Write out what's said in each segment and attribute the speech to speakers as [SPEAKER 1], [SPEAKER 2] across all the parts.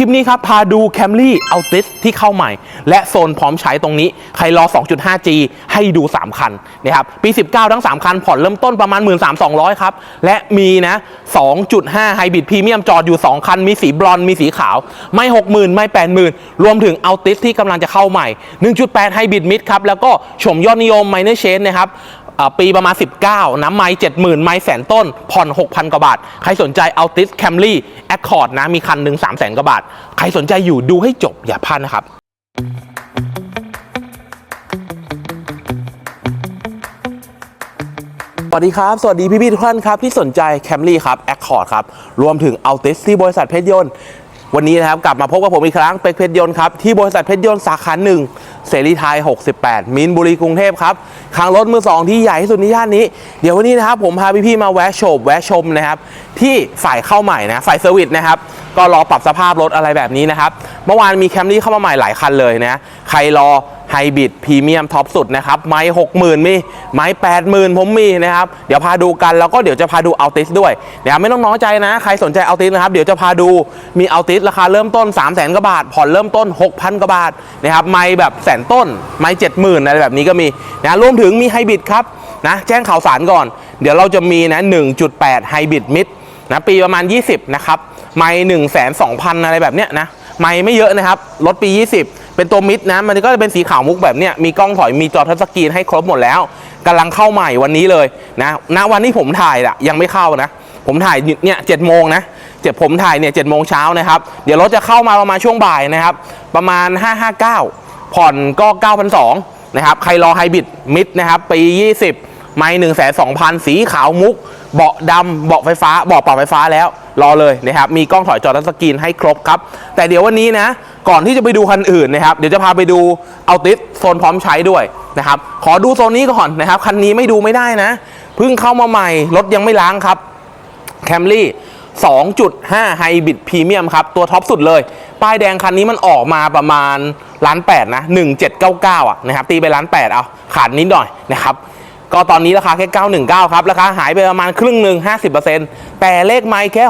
[SPEAKER 1] คลิปนี้ครับ พาดู Camry Altis ที่เข้าใหม่ และโซนพร้อมใช้ตรงนี้ ใครรอ 2.5G ให้ดู 3 คันนะครับปี 19 ทั้ง 3 คัน ผ่อนเริ่มต้นประมาณ 13,200 ครับ และมีนะ 2.5 Hybrid Premium จอดอยู่ 2 คัน มีสีบรอนมีสีขาว ไม่ 60,000 ไม่ 80,000 รวมถึง Altis ที่กำลังจะเข้าใหม่ 1.8 Hybrid Mid ครับ แล้วก็ชมยอดนิยม Minor Change นะครับ ปีประมาณ 19 น้ำไม้70,000 ไม้แสนต้น ผ่อน 6,000 กว่าบาท ใครสนใจ Altis Camry Accord นะ มีคันหนึ่ง3 0 0 0 0กว่าบาท ใครสนใจอยู่ดูให้จบอย่าพลาดนะครับสวัสดีครับ สวัสดีพี่ๆทุกท่านครับ ที่สนใจ Camry ครับ Accord ครับ รวมถึง Altis ที่บริษัทเพชรยนต์ วันนี้นะครับกลับมาพบกับผมอีกครั้งเป็กเพชรยนต์ครับที่บริษัทเพชรยนต์สาขาหนึ่งเสรีไทย 68 มินบุรีกรุงเทพครับคางรถมือสองที่ใหญ่ที่สุดในย่านนี้ เดี๋ยววันนี้นะครับผมพาพี่ๆมาแวะโฉบแวะชมนะครับที่ฝ่ายเข้าใหม่นะฝ่ายเซอร์วิสนะครับก็รอปรับสภาพรถอะไรแบบนี้นะครับเมื่อวานมีแคมรี่เข้ามาใหม่หลายคันเลยนะใครรอ ไฮบริดพรีเมียมท็อปสุดนะครับไม้หกหมื่นมี ไม้แปดหมื่นผมมีนะครับ เดี๋ยวพาดูกัน แล้วก็เดี๋ยวจะพาดูอัลติสด้วยเดี๋ยวไม่ต้องน้อยใจนะ ใครสนใจอัลติสนะครับ เดี๋ยวจะพาดูมีอัลติสราคาเริ่มต้น 3 0 0แสนกว่าบาท ผ่อนเริ่มต้น 6,000กว่าบาทนะครับไม้แบบแสนต้น ไม้70,000อะไรแบบนี้ก็มีนะรวมถึงมีไฮบริดครับนะแจ้งข่าวสารก่อน เดี๋ยวเราจะมีนะ1.8ไฮบริดมิดนะปีประมาณ 20นะครับไม่1 2 0 0 0องพันอะไรแบบเนี้ยนะไม่ไม่เยอะนะครับรถปี 20 เป็นตัวมิดนะ มันก็จะเป็นสีขาวมุกแบบเนี้ยมีกล้องถอยมีจอทัชสกรีนให้ครบหมดแล้วกำลังเข้าใหม่วันนี้เลยนะณวันที่ผมถ่ายอะยังไม่เข้านะ ผมถ่ายเนี่ยเจ็ดโมงนะเจ็ดผมถ่ายเนี่ยเจ็ดโมงเช้านะครับ เดี๋ยวรถจะเข้ามาประมาณช่วงบ่ายนะครับ ประมาณ 559 ผ่อนก็ 9,200นะครับ ใครรอไฮบริดมิดนะครับ ปี 20 ไม่หนึ่งแสนสองพันสีขาวมุก เบาะดำเบาะไฟฟ้าเบาะปรับไฟฟ้าแล้ว รอเลยนะครับ มีกล้องถอยจอทัชสกรีนให้ครบครับ แต่เดี๋ยววันนี้นะ ก่อนที่จะไปดูคันอื่นนะครับ เดี๋ยวจะพาไปดูเอาติสโซนพร้อมใช้ด้วยนะครับ ขอดูโซนนี้ก่อนนะครับ คันนี้ไม่ดูไม่ได้นะ เพิ่งเข้ามาใหม่ รถยังไม่ล้างครับแคมรี่2.5 ไฮบริดพรีเมียมครับ ตัวท็อปสุดเลย ป้ายแดงคันนี้มันออกมาประมาณล้านแปดนะ 1799 อะนะครับ ตีไปล้านแปดเอา ขาดนิดหน่อยนะครับ ก็ตอนนี้ราคาแค่ 919 ครับ ราคาหายไปประมาณครึ่งหนึ่ง50%แต่เลขไม้แค่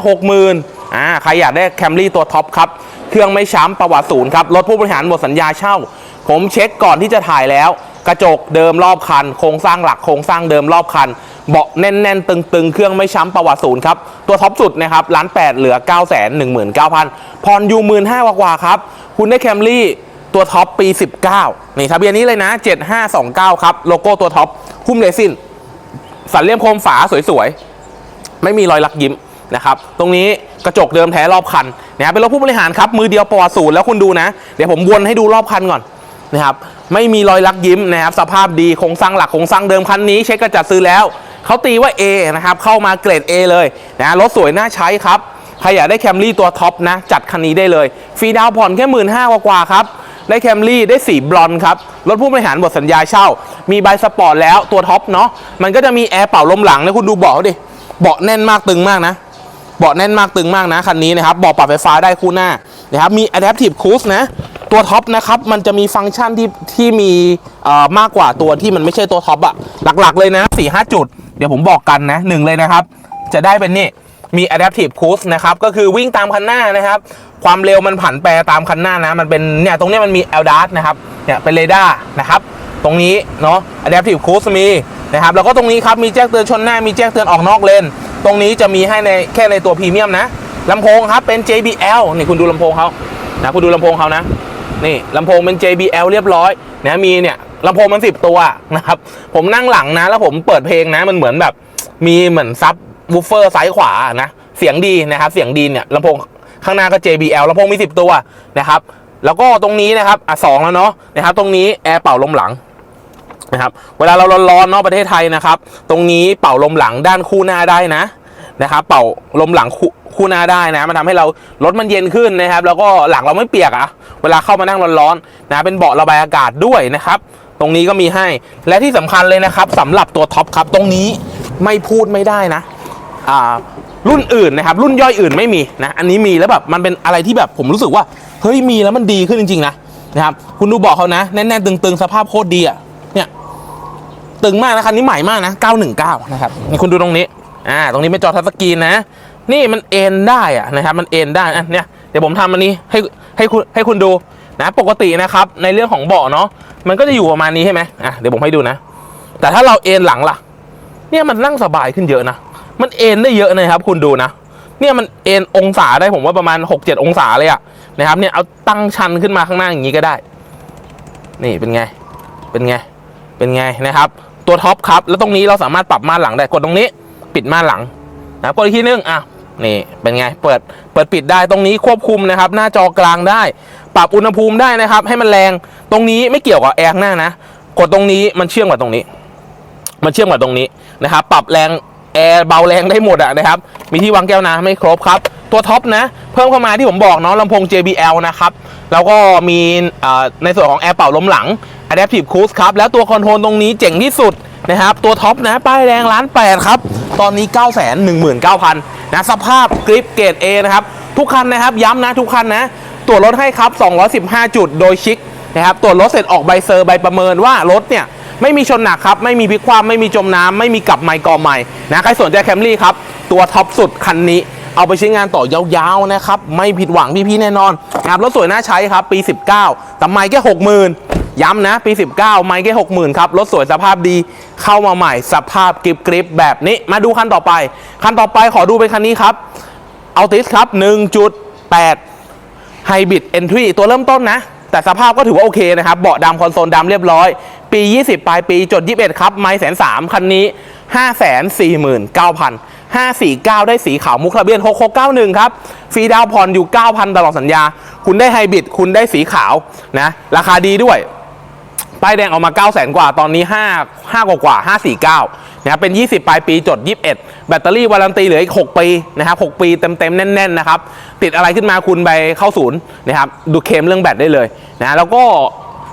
[SPEAKER 1] 60,000อ่าใครอยากได้แคมรี่ตัวท็อปครับ เครื่องไม่ช้ำประวัติศูนย์ครับ รถผู้บริหารหมดสัญญาเช่า ผมเช็คก่อนที่จะถ่ายแล้ว กระจกเดิมรอบคัน โครงสร้างหลักโครงสร้างเดิมรอบคัน เบาะแน่น ๆ ตึง ๆ เครื่องไม่ช้ำประวัติศูนย์ครับ ตัวท็อปสุดนะครับล้านแปดเหลือ 9 1 9 0 0 0ผ่อนอยู่หมื่นห้ากว่าครับ คุณได้แคมรี่ตัวท็อปปี 19 นี่ทะเบียนนี้เลยนะ 7529 ครับ โลโก้ตัวท็อป หุ้มเรซินสันเลี่ยมโคมฝาสวยๆ ไม่มีรอยลักยิ้มนะครับ ตรงนี้กระจกเดิมแท้รอบคันนะครับเป็นรถผู้บริหารครับ มือเดียวประวัติศูนย์แล้วคุณดูนะ เดี๋ยวผมวนให้ดูรอบคันก่อนนะครับ ไม่มีรอยลักยิ้มนะครับ สภาพดีโครงสร้างหลักโครงสร้างเดิมคันนี้เช็คกระจัดซื้อแล้ว เขาตีว่า A นะครับ เข้ามาเกรด A เลยนะรถสวยน่าใช้ครับ ใครอยากได้แคมรี่ตัวท็อปนะ จัดคันนี้ได้เลย ฟรีดาวผ่อนแค่หมื่นห้ากว่าๆครับ ได้แคมรี่ได้สีบลอนด์ครับ รถผู้บริหารหมดสัญญาเช่า มีใบสปอร์ตแล้วตัวท็อปเนาะมันก็จะมีแอร์เป่าลมหลังนะคุณดูเบาะดิเบาะแน่นมากตึงมากนะเบาะแน่นมากตึงมากนะคันนี้นะครับเบาะปรับไฟฟ้าได้คู่หน้านะครับมี adaptive cruise นะตัวท็อปนะครับมันจะมีฟังก์ชันที่ที่มีมากกว่าตัวที่มันไม่ใช่ตัวท็อปอะหลักๆเลยนะ4 5จุด เดี๋ยวผมบอกกันนะหนึ่งเลยนะครับ จะได้เป็นนี่ มี adaptive cruise นะครับ ก็คือวิ่งตามคันหน้านะครับ ความเร็วมันผันแปรตามคันหน้านะ มันเป็นเนี่ยตรงนี้มันมี LDAS นะครับ เนี่ยเป็นเรดาร์นะครับ ตรงนี้เนาะ adaptive cruise มีนะครับ แล้วก็ตรงนี้ครับมีแจ้งเตือนชนหน้า มีแจ้งเตือนออกนอกเลน ตรงนี้จะมีให้ในแค่ในตัวพรีเมียมนะลำโพงครับเป็น JBL นี่คุณดูลำโพงเขานะคุณดูลำโพงเขานะ นี่ลำโพงเป็น JBL เรียบร้อยนะมีเนี่ยลำโพงมันสิบตัวนะครับ ผมนั่งหลังนะ แล้วผมเปิดเพลงนะ มันเหมือนแบบ มีเหมือนซับ วูฟเฟอร์ซ้ายขวานะเสียงดีนะครับเสียงดีเนี่ยลำโพงข้างหน้าก็ JBL ลำโพงมี 10 ตัวนะครับแล้วก็ตรงนี้นะครับอะสองแล้วเนาะนะครับตรงนี้แอร์เป่าลมหลังนะครับเวลาเราร้อนๆนอกประเทศไทยนะครับ ตรงนี้เป่าลมหลังด้านคู่หน้าได้นะนะครับเป่าลมหลังคู่คู่หน้าได้นะ มันทำให้เรารถมันเย็นขึ้นนะครับ แล้วก็หลังเราไม่เปียกอะเวลาเข้ามานั่งร้อนๆนะเป็นเบาะระบายอากาศด้วยนะครับ ตรงนี้ก็มีให้และที่สำคัญเลยนะครับสำหรับตัวท็อปครับตรงนี้ไม่พูดไม่ได้นะ รุ่นอื่นนะครับรุ่นย่อยอื่นไม่มีนะอันนี้มีแล้วแบบมันเป็นอะไรที่แบบผมรู้สึกว่าเฮ้ยมีแล้วมันดีขึ้นจริงๆนะนะครับคุณดูเบอกเขานะแน่นๆตึงๆสภาพโคตรดีอะเนี่ยตึงมากนะคันนี้ใหม่มากนะ 919 นะครับนี่คุณดูตรงนี้อ่าตรงนี้เป็นจอทัชสกรีนนะ นี่มันเอ็นได้อะนะครับมันเอ็นได้อะเนี่ยเดี๋ยวผมทำอันนี้ให้ให้คุณให้คุณดูนะปกตินะครับในเรื่องของเบาะเนาะมันก็จะอยู่ประมาณนี้ใช่ไหมอะเดี๋ยวผมให้ดูนะ แต่ถ้าเราเอ็นหลังล่ะ เนี่ยมันนั่งสบายขึ้นเยอะนะ มันเอ็นได้เยอะเลยครับ คุณดูนะเนี่ยมันเอ็นองศาได้ผมว่าประมาณ 6-7 องศาเลยอะนะครับเนี่ยเอาตั้งชันขึ้นมาข้างหน้าอย่างนี้ก็ได้ นี่เป็นไง เป็นไง เป็นไงนะครับ ตัวท็อปครับ แล้วตรงนี้เราสามารถปรับม่านหลังได้กดตรงนี้ ปิดม่านหลังนะกดอีกทีนึงอะนี่เป็นไงเปิดเปิดปิดได้ตรงนี้ควบคุมนะครับ หน้าจอกลางได้ ปรับอุณหภูมิได้นะครับ ให้มันแรงตรงนี้ไม่เกี่ยวกับแอร์ข้างหน้านะ กดตรงนี้มันเชื่อมกับตรงนี้ มันเชื่อมกับตรงนี้นะครับ ปรับแรง แอร์เบาแรงได้หมดอะนะครับ มีที่วางแก้วน้ำไม่ครบครับ ตัวท็อปนะ เพิ่มเข้ามาที่ผมบอกเนาะลำโพง JBL นะครับ แล้วก็มีในส่วนของแอร์เป่าลมหลัง Adaptive Cruise ครับ แล้วตัวคอนโทรลตรงนี้เจ๋งที่สุดนะครับ ตัวท็อปนะ ป้ายแรงล้านแปดครับ ตอนนี้ 9 1 9 0 0 0 นะ สภาพกริปเกรด A นะครับ ทุกคันนะครับ ย้ำนะทุกคันนะตรวจรถให้ครับ 215 จุดโดยชิคนะครับตรวจรถเสร็จออกใบเซอร์ใบประเมินว่ารถเนี่ย ไม่มีชนหนักครับ ไม่มีพลิกคว่ำไม่มีจมน้ำไม่มีกลับไมค์กอใหม่นะใครสนใจแคมรี่ครับ ตัวท็อปสุดคันนี้ เอาไปใช้งานต่อยาวๆนะครับ ไม่ผิดหวังพี่ๆแน่นอนนะครับรถสวยน่าใช้ครับ ปี 19แต่ไมค์แค่60,000ย้ำนะ ปี 19 ไมค์แค่60,000 ครับ รถสวยสภาพดีเข้ามาใหม่ สภาพกริบกริบแบบนี้ มาดูคันต่อไป คันต่อไปขอดูเป็นคันนี้ครับเอาติสครับ 1.8ไฮบริดเอนทรีตัวเริ่มต้นนะ แต่สภาพก็ถือว่าโอเคนะครับ เบาะดำคอนโซลดำเรียบร้อย ปี 20 ปลายปีจด 21 ครับ ไม่แสนสามคันนี้ 5 4 9 0 0 549 ได้สีขาวมุกทะเบียน 6691 ครับ ฟรีดาวผ่อนอยู่ 9,000 ตลอดสัญญา คุณได้ไฮบริดคุณได้สีขาวนะ ราคาดีด้วย ป้ายแดงออกมา 9 0 0 0 0 0 กว่า ตอนนี้ 5 5 กว่ากว่า 549 นะครับเป็น 20 ปลายปีจด 21 แบตเตอรี่วารันตีเหลืออีก 6 ปีนะครับ 6 ปีเต็มๆ แน่น ๆ นะครับ ติดอะไรขึ้นมาคุณไปเข้าศูนย์นะครับดูเคมเรื่องแบตได้เลยนะแล้วก็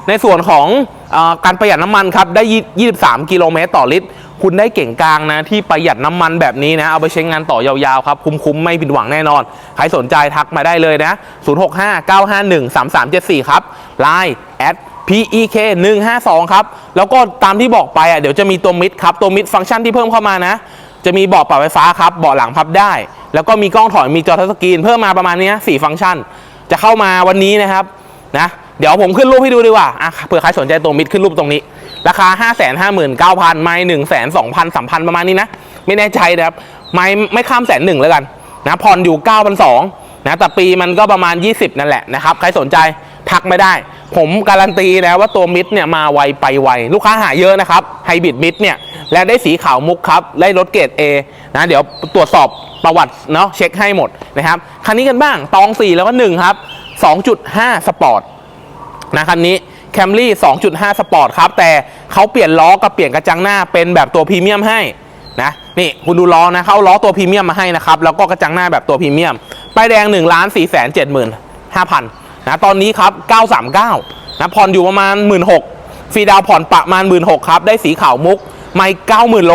[SPEAKER 1] ในส่วนของอการประหยัดน้ำมันครับได้ 23 กิโลเมตรต่อลิตร คุณได้เก่งกลางนะที่ประหยัดน้ำมันแบบนี้นะเอาไปใช้งานต่อยาวๆครับคุ้มๆไม่ผิดหวังแน่นอน ใครสนใจทักมาได้เลยนะ 0659513374 ครับ Line แอด PEK 152 ครับ แล้วก็ตามที่บอกไปอะเดี๋ยวจะมีตัวมิดครับ ตัวมิดฟังก์ชันที่เพิ่มเข้ามานะ จะมีเบาะปรับไฟฟ้าครับเบาะหลังพับได้ แล้วก็มีกล้องถอยมีจอทัชสกรีนเพิ่มมาประมาณนี้ย4ฟังก์ชัน จะเข้ามาวันนี้นะครับนะเดี๋ยวผมขึ้นรูปให้ดูดีกว่าอะเผื่อใครสนใจตัวมิดขึ้นรูปตรงนี้ ราคา 5 5 9 0 0 0 ไม่ 1 2 0 0 0 3,000ประมาณนี้นะ ไม่แน่ใจนะครับ ไม่ไม่ข้ามแสนหนึ่งแล้วกันนะผ่อนอยู่ 9,200นะแต่ปีมันก็ประมาณ 20 นั่นแหละนะครับ ใครสนใจ ทักไม่ได้ ผมการันตีนะว่าตัวมิดเนี่ยมาไวไปไว ลูกค้าหาเยอะนะครับไฮบริดมิดเนี่ยและได้สีขาวมุกครับได้รถเกรด A นะเดี๋ยวตรวจสอบประวัติเนาะเช็คให้หมดนะครับคันนี้กันบ้างตอง 4 แล้วก็1ครับ2.5 สปอร์ตนะคันนี้แคมรี่2.5 สปอร์ตครับ แต่เขาเปลี่ยนล้อกับเปลี่ยนกระจังหน้าเป็นแบบตัวพรีเมียมให้นะนี่คุณดูล้อนะเขาเอาล้อตัวพรีเมียมมาให้นะครับ แล้วก็กระจังหน้าแบบตัวพรีเมียมป้ายแดง1ล้าน4 7 5 0 0 0 นะตอนนี้ครับ 939นะผ่อนอยู่ประมาณ 16,000ฟรีดาวผ่อนประมาณ 16,000ครับ ได้สีขาวมุก ไม่90,000โล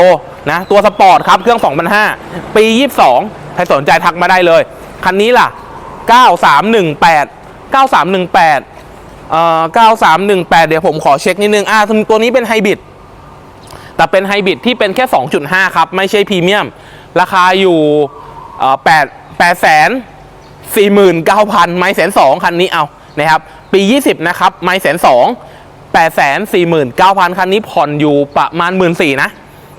[SPEAKER 1] นะตัวสปอร์ตครับ เครื่อง2,500 ปี 22 ใครสนใจทักมาได้เลย คันนี้ล่ะ 9318 9318เอ่อ9318 เดี๋ยวผมขอเช็คนิดนึงอ่าตัวนี้เป็นไฮบริดแต่เป็นไฮบริดที่เป็นแค่ 2.5 ครับ ไม่ใช่พรีเมียม ราคาอยู่เอ่อ8 8แสน 49,000 ไม้แสนสองคันนี้เอานะครับปี 20 นะครับ ไม้แสนสอง8แสน49,000คันนี้ผ่อนอยู่ประมาณ1 4ื่นนะ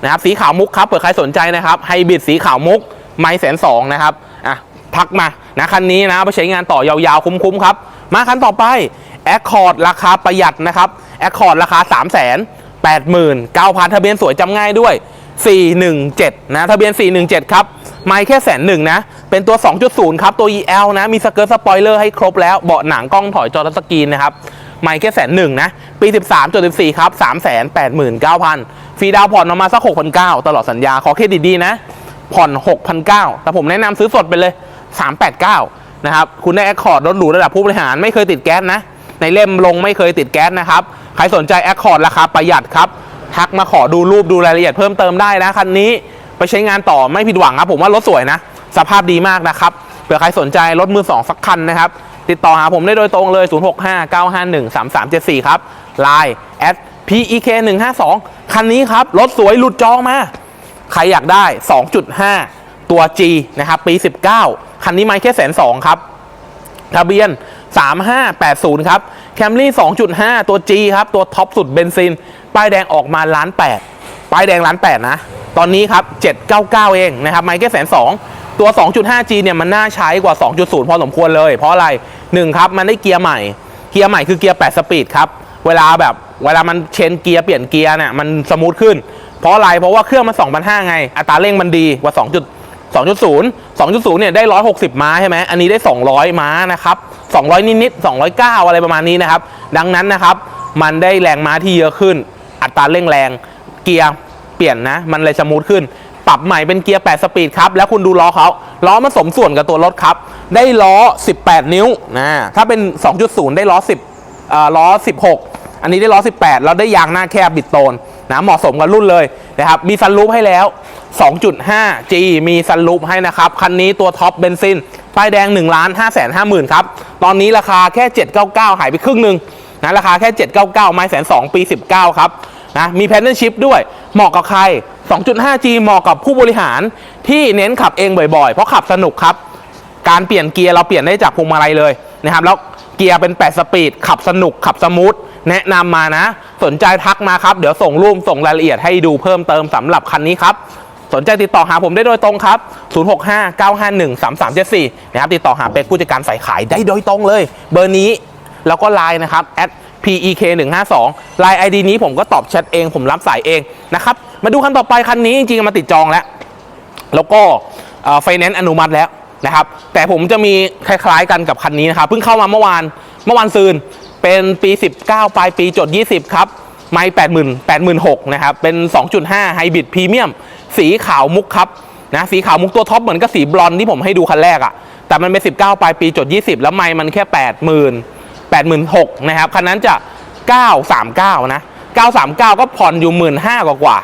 [SPEAKER 1] นะครับสีขาวมุกครับเผื่อใครสนใจนะครับไฮบริดสีขาวมุก ไม้แสนสองนะครับอะทักมานะคันนี้นะเอาไปใช้งานต่อยาวๆ คุ้มๆครับ มาคันต่อไป Accord ราคาประหยัดนะครับ Accord ราคา3 8 9 0 0 0ทะเบียนสวยจำง่ายด้วย 417 นะทะเบียน 417 ครับ ไม่แค่แสนหนึ่งนะ เป็นตัว 2.0 ครับ ตัว EL นะ มีสเกิร์ตสปอยเลอร์ให้ครบแล้ว เบาะหนังกล้องถอยจอทัชสกรีนนะครับไม่แค่แสนหนึ่งนะ ปี 13.14 ครับ 389,000 ฟรีดาวผ่อนออกมาสัก 6,900 ตลอดสัญญา ขอเครดิตดีนะ ผ่อน 6,900 แต่ผมแนะนำซื้อสดไปเลย 389 นะครับ คุณได้แอคคอร์ดรถหรูระดับผู้บริหารไม่เคยติดแก๊สนะ ในเล่มลงไม่เคยติดแก๊สนะครับ ใครสนใจแอคคอร์ดราคาประหยัดครับ ทักมาขอดูรูปดูรายละเอียดเพิ่มเติมได้นะคันนี้ ไปใช้งานต่อไม่ผิดหวังครับ ผมว่ารถสวยนะ สภาพดีมากนะครับเผื่อใครสนใจรถมือสองสักคันนะครับ ติดต่อหาผมได้โดยตรงเลย 0659513374 ครับ Line at PEK 152 คันนี้ครับ รถสวยหลุดจองมา ใครอยากได้ 2.5 ตัว G นะครับ ปี 19 คันนี้ไม่แค่แสนสองครับ ทะเบียน 3580 ครับ แคมรี่ 2.5 ตัว G ครับ ตัวท็อปสุดเบนซิน ป้ายแดงออกมาล้านแป้ายแดงล้านแปดนะ ตอนนี้ครับ 799 เองนะครับ ไม่แค่แสนสองตัว 2.5G เนี่ยมันน่าใช้กว่า 2.0 พอสมควรเลย เพราะอะไร 1 ครับ มันได้เกียร์ใหม่ เกียร์ใหม่คือเกียร์ 8 สปีดครับ เวลาแบบเวลามันเชนเกียร์เปลี่ยนเกียร์เนี่ยมันสมูทขึ้น เพราะอะไร เพราะว่าเครื่องมัน2,500 ไง อัตราเร่งมันดีกว่า 2. 2.0 2.0 เนี่ยได้ 160 ม้าใช่ไหม อันนี้ได้ 200 ม้านะครับ 200 นิดๆ209 อะไรประมาณนี้นะครับ ดังนั้นนะครับ มันได้แรงม้าที่เยอะขึ้น อัตราเร่งแรง เกียร์เปลี่ยนนะ มันเลยสมูทขึ้น ปรับใหม่เป็นเกียร์ 8 สปีดครับ แล้วคุณดูล้อเขาล้อมันสมส่วนกับตัวรถครับ ได้ล้อ 18 นิ้วนะถ้าเป็น 2.0 ได้ล้อ 10เอ่อล้อ 16 อันนี้ได้ล้อ 18 แล้วได้ยางหน้าแคบบิดโตนนะเหมาะสมกับรุ่นเลยนะครับมีซันรูฟให้แล้ว 2.5G มีซันรูฟให้นะครับ คันนี้ตัวท็อปเบนซินป้ายแดง1ล้าน5 5 0 0 0 0ครับ ตอนนี้ราคาแค่ 799 หายไปครึ่งหนึ่งนะราคาแค่ 799 ไม่แสนสองปี 19 ครับ นะมีแพนเน l ชิพด้วย เหมาะกับใคร 2.5G เหมาะกับผู้บริหารที่เน้นขับเองบ่อยๆ เพราะขับสนุกครับ การเปลี่ยนเกียร์เราเปลี่ยนได้จากพวงมาลัยเลยนะครับแล้วเกียร์เป็น 8 สปีด ขับสนุกขับสมูทแนะนำมานะ สนใจทักมาครับ เดี๋ยวส่งรูปส่งรายละเอียดให้ดูเพิ่มเติมสำหรับคันนี้ครับสนใจติดต่อหาผมได้โดยตรงครับ 0659513374 นะครับ ติดต่อหาเป็กผู้จัดการสายขายได้โดยตรงเลย เบอร์นี้ แล้วก็ไลน์นะครับ pek 1 5 2ไลน์ ID นี้ผมก็ตอบแชทเอง ผมรับสายเองนะครับ มาดูคันต่อไปคันนี้จริงๆมาติดจองแล้ว แล้วก็ไฟแนนซ์อนุมัติแล้วนะครับ แต่ผมจะมีคล้ายๆกันกับคันนี้นะครับ เพิ่งเข้ามาเมื่อวาน เมื่อวานซืน เป็นปี 19 ปลายปีจด 20 ครับ ไม่80,000 86,000นะครับ เป็น 2.5ไฮบริดพรีเมียม สีขาวมุกครับ นะ สีขาวมุกตัวท็อปเหมือนกับสีบลอนที่ผมให้ดูคันแรกอะ่ะ แต่มันเป็น 19 ปลายปีจด 20 แล้วไม่มันแค่ 80,000 86,000นะครับคันนั้นจะ 939 นะ 939 ก็ผ่อนอยู่ 15,000กว่ากว่า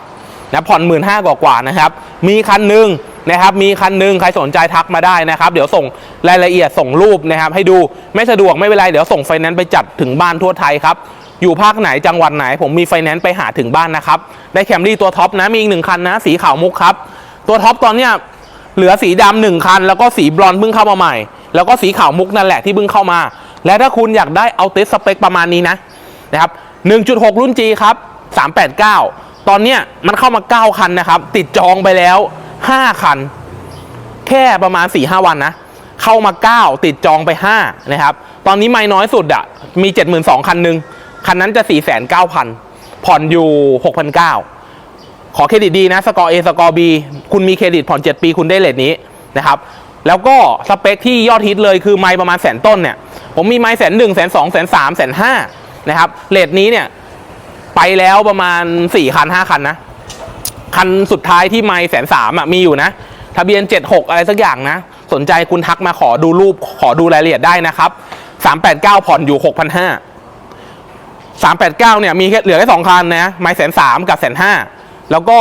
[SPEAKER 1] นะผ่อนหมื่นห้ากว่านะครับ มีคันหนึ่งนะครับ มีคันหนึ่งใครสนใจทักมาได้นะครับ เดี๋ยวส่งรายละเอียดส่งรูปนะครับ ให้ดูไม่สะดวกไม่เป็นไร เดี๋ยวส่งไฟแนนซ์ไปจัดถึงบ้านทั่วไทยครับอยู่ภาคไหนจังหวัดไหน ผมมีไฟแนนซ์ไปหาถึงบ้านนะครับ ได้แคมรี่ตัวท็อปนะมีอีกหนึ่งคันนะ สีขาวมุกครับ ตัวท็อปตอนเนี้ยเหลือสีดำหนึ่งคัน แล้วก็สีบลอนด์เพิ่งเข้ามาใหม่ แล้วก็สีขาวมุกนั่นแหละที่เพิ่งเข้ามา และถ้าคุณอยากได้เอาเตสสเปคประมาณนี้นะนะครับ 1.6 รุ่น G ครับ 389 ตอนเนี้ยมันเข้ามา 9 คันนะครับ ติดจองไปแล้ว 5 คัน แค่ประมาณ 4-5 วันนะ เข้ามา 9 ติดจองไป 5 นะครับ ตอนนี้ไม่น้อยสุดอะมี 72,000 คันหนึ่งคันนั้นจะ409,000 ผ่อนอยู่ 6,900 ขอเครดิตดีนะสกอร์ A สกอร์ B คุณมีเครดิตผ่อน 7 ปีคุณได้เลทนี้นะครับ แล้วก็สเปคที่ยอดฮิตเลยคือไม้ประมาณแสนต้นเนี่ย ผมมีไม้แสนหนึ่งแสนสองแสนสามแสนห้านะครับเลทนี้เนี่ยไปแล้วประมาณ4คัน5คันนะ คันสุดท้ายที่ไม่แสนสามอะมีอยู่นะ ทะเบียน76อะไรสักอย่างนะ สนใจคุณทักมาขอดูรูปขอดูรายละเอียดได้นะครับ389ผ่อนอยู่6,500 389เก้าเนี่ยมีแค่เหลือแค่สองคันนะไม่แสนสามกับแสนห้าแล้วก็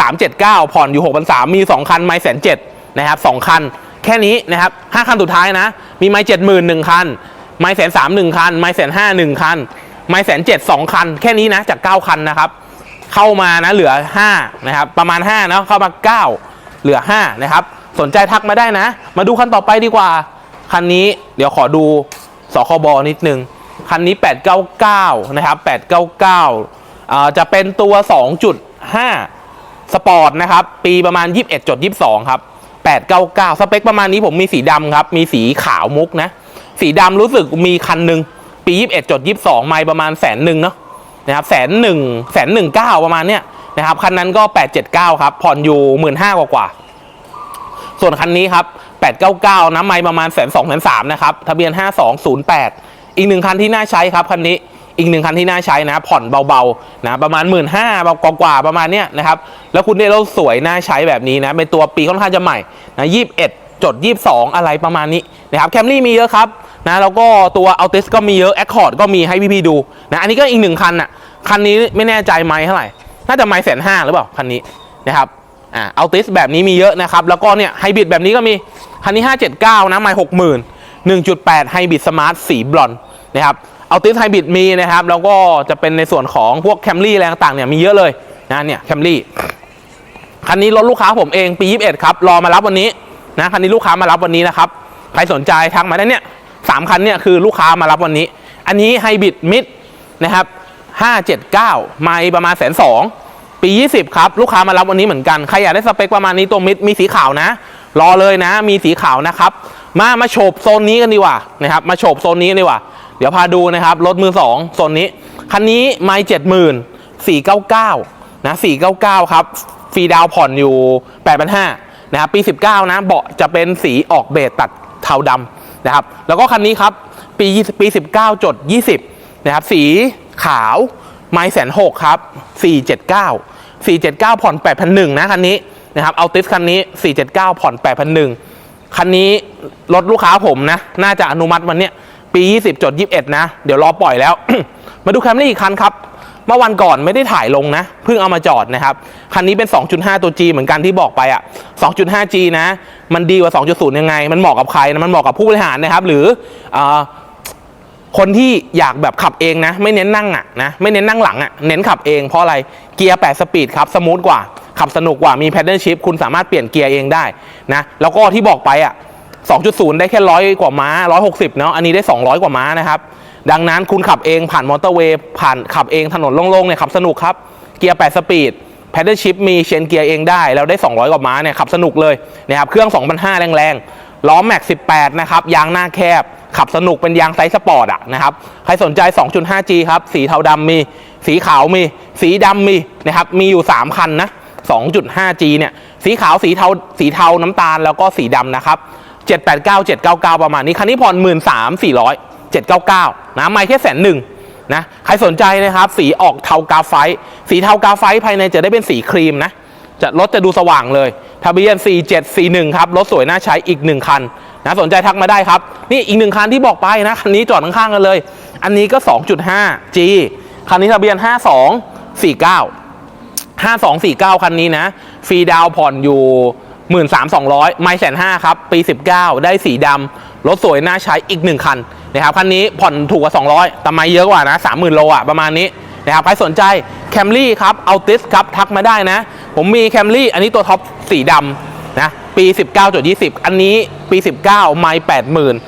[SPEAKER 1] สามเจ็ดเก้าผ่อนอยู่6,300มี2คันไม่แสนเจ็ดนะครับสองคัน แค่นี้นะครับห้าคันสุดท้ายนะ มีไม้เจ็ดหมื่นหนึ่งคัน ไม้แสนสามหนึ่งคัน ไม้แสนห้าหนึ่งคัน ไม้แสนเจ็ดสองคัน แค่นี้นะจากเก้าคันนะครับ เข้ามานะเหลือห้านะครับ ประมาณห้านะเข้ามาเก้าเหลือห้านะครับ สนใจทักมาได้นะ มาดูคันต่อไปดีกว่า คันนี้เดี๋ยวขอดูสคบนิดนึง คันนี้ 899 นะครับ 899อ่าจะเป็นตัว 2.5 สปอร์ตนะครับ ปีประมาณ 21.22 ครับ 899 สเปคประมาณนี้ผมมีสีดำครับ มีสีขาวมุกนะ สีดำรู้สึกมีคันหนึ่งปี 21จด22 ไมล์ประมาณแสนหนึ่งเนาะนะครับแสนหนึ่งแสนหนึ่งเก้าประมาณเนี้ยนะครับ คันนั้นก็ 879 ครับ ผ่อนอยู่15,000กว่ากว่า ส่วนคันนี้ครับ 899 นะไมล์ประมาณแสนสองแสนสามนะครับ ทะเบียน 5208 อีกหนึ่งคันที่น่าใช้ครับคันนี้ อีกหนึ่งคันที่น่าใช้นะผ่อนเบาๆนะประมาณ 1 5ื่นห้ากว่าๆประมาณเนี้ยนะครับแล้วคุณได้รถสวยน่าใช้แบบนี้นะเป็นตัวปีค่อนข้างจะใหม่นะ21จด 22 อะไรประมาณนี้นะครับแคมรี่มีเยอะครับนะแล้วก็ตัวอัลติสก็มีเยอะแอคคอร์ดก็มีให้พี่ๆดูนะอันนี้ก็อีกหนึ่งคันอะคันนี้ไม่แน่ใจไม้เท่าไหร่ น่าจะไม้แสนห้าหรือเปล่า คันนี้นะครับอ่าอัลติสแบบนี้มีเยอะนะครับ แล้วก็เนี่ยไฮบริดแบบนี้ก็มี คันนี้ 579 นะไม้หกหมื่น1.8ไฮบริดสมาร์ทสีบลอนด์นะครับ เอัลติสไฮบริดมีนะครับ แล้วก็จะเป็นในส่วนของพวกแคมรี่อะไรต่างๆเนี่ยมีเยอะเลยนะเนี่ยแคมรี่คันนี้รถลูกค้าผมเองปี 21 ครับ รอมารับวันนี้นะคันนี้ลูกค้ามารับวันนี้นะครับ ใครสนใจทักมาได้เนี่ยสามคันเนี่ยคือลูกค้ามารับวันนี้ อันนี้ไฮบริดมิดนะครับ 579 ไมล์ประมาณแสนสองปี 20 ครับ ลูกค้ามารับวันนี้เหมือนกัน ใครอยากได้สเปคประมาณนี้ตัวมิดมีสีขาวนะ รอเลยนะ มีสีขาวนะครับ มามาโฉบโซนนี้กันดีกว่านะครับ มาโฉบโซนนี้กันดีกว่า เดี๋ยวพาดูนะครับ รถมือสองโซนนี้ คันนี้ไมล์70,000 499นะ499ครับฟรีดาวผ่อนอยู่8,500นห้านะครับปี 19 นะเบาะจะเป็นสีออกเบจตัดเทาดำนะครับ แล้วก็คันนี้ครับ ปี20ปี 19 จด 20 นะครับ สีขาวไม้แสนหกครับ 479 479 ผ่อน8,100นะคันนี้นะครับเอาติสคันนี้ 479 ผ่อน8,100คันนี้รถลูกค้าผมนะ น่าจะอนุมัติวันเนี้ย ปี 20 จด 21 นะ เดี๋ยวรอปล่อยแล้ว มาดูแคมรี่อีกคันครับ เมื่อวันก่อนไม่ได้ถ่ายลงนะ เพิ่งเอามาจอดนะครับ คันนี้เป็น 2.5 ตัว G เหมือนกันที่บอกไปอะ่ะ 2.5G นะ มันดีกว่า 2.0 ยังไง มันเหมาะกับใครนะ มันเหมาะกับผู้บริหารนะครับ หรืออคนที่อยากแบบขับเองนะ ไม่เน้นนั่งอะนะไม่เน้นนั่งหลังอะเน้นขับเองเพราะอะไรเกียร์ 8 สปีดครับสมูทกว่าขับสนุกกว่ามีแพดเดิลชิพคุณสามารถเปลี่ยนเกียร์เองได้นะแล้วก็ที่บอกไปอะ 2.0 ได้แค่ร้อยกว่าม้า 160 เนาะ อันนี้ได้ 200 กว่าม้านะครับ ดังนั้นคุณขับเองผ่านมอเตอร์เวย์ผ่านขับเองถนนโล่งๆเนี่ยขับสนุกครับ เกียร์ 8 สปีดแพดเดิลชิพมีเชนเกียร์เองได้ แล้วได้ 200 กว่าม้าเนี่ยขับสนุกเลยนะครับ เครื่อง 2,500 แรงๆ ล้อแม็ก 18 นะครับ ยางหน้าแคบ ขับสนุกเป็นยางไซส์สปอร์ตอะนะครับ ใครสนใจ 2.5G ครับ สีเทาดำมี สีขาวมี สีดำมีนะครับ มีอยู่ 3 คันนะ 2.5G เนี่ย สีขาว สีเทา สีเทาน้ำตาล แล้วก็สีดำนะครับ 789 799 ประมาณนี้ คันนี้ผ่อน 13,400 799 นะ ไม่แค่แสนหนึ่งนะ ใครสนใจนะครับ สีออกเทากาไฟ สีเทากาไฟภายในจะได้เป็นสีครีมนะ จะรถจะดูสว่างเลย ทะเบียน 4741 ครับ รถสวยน่าใช้อีกหนึ่งคัน นะ สนใจทักมาได้ครับ นี่อีกหนึ่งคันที่บอกไปนะ คันนี้จอดข้างๆกันเลย อันนี้ก็ 2.5G คันนี้ทะเบียน 5249 5249 คันนี้นะ ฟรีดาวผ่อนอยู่ 13,200 ไม่แสนห้าครับ ปี 19 ได้สีดำ รถสวยน่าใช้อีก 1 คันนะครับ คันนี้ผ่อนถูกกว่า 200 แต่ไม่เยอะกว่านะ 30,000 โลอะประมาณนี้นะครับ ใครสนใจแคมรี่ครับเอาติสครับ ทักมาได้นะ ผมมีแคมรี่อันนี้ตัวท็อปสีดำนะ ปี 19.20 อันนี้ปี 19 ไม่80,000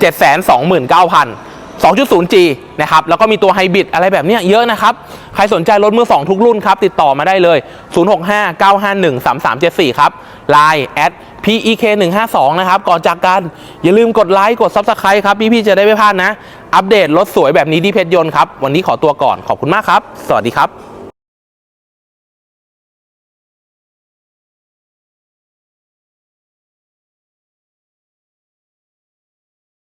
[SPEAKER 1] 729,000 2.0G นะครับ แล้วก็มีตัวไฮบริดอะไรแบบนี้เยอะนะครับ ใครสนใจรถมือ 2 ทุกรุ่นครับ ติดต่อมาได้เลย 0659513374 ครับ Line at PEK 152 นะครับ ก่อนจากกัน อย่าลืมกดไลค์กด Subscribe ครับ พี่ๆจะได้ไม่พลาดนะ อัปเดตรถสวยแบบนี้ที่เพชรยนต์ครับ วันนี้ขอตัวก่อนขอบคุณมากครับ สวัสดีครับ